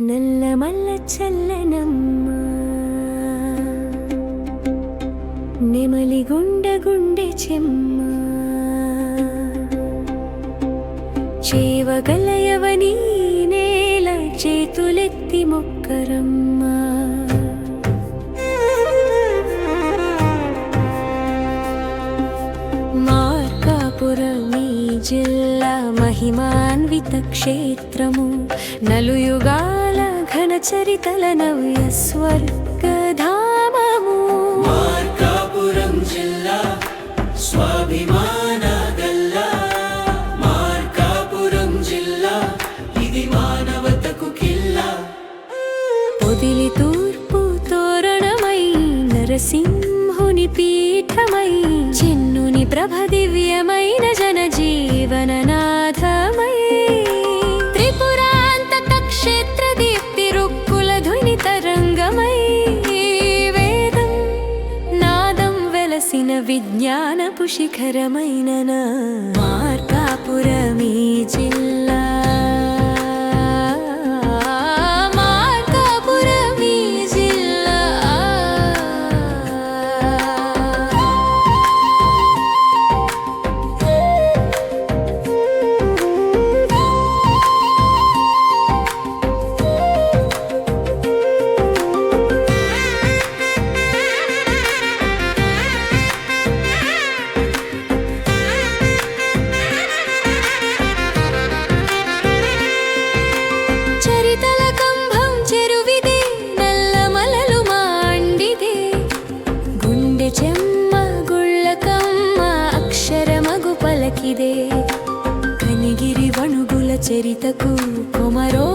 నల్లమల్ల చల్లనమ్మ. నెమలి గుండ గుండె చెమ్మ. చేవగలయవని నేల చేతులెత్తి మొక్కరమ్మా. జిల్లా మహిమాన్విత క్షేత్రము. నలుయుగాల ఘన చరితల నవ్య స్వర్గధామము. మార్కాపురం జిల్లా స్వాభిమాన గల్లా మార్కాపురం జిల్లా ఇది మానవతకు కిల్లా. పొదిలి తూర్పు తోరణమై నరసింహుని పీఠమై చెన్నుని ప్రభ దివ్యమైన జ్ఞానపు విజ్ఞానపు శిఖరమైన కవితకు చరితకు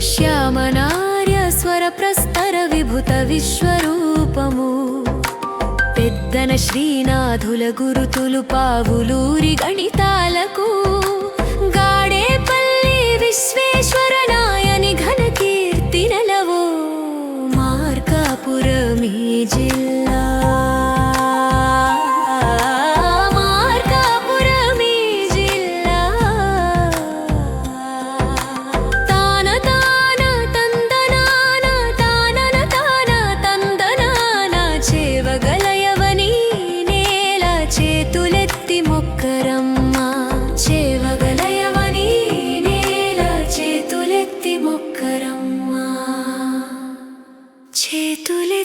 శ్యామనార్య స్వర ప్రస్తర విభుత విశ్వరూపము. పెద్దన శ్రీనాథుల గురుతులు పావులూరి గణితాలకు. Gadepalli Vishvesha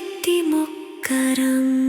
íntimo caramba.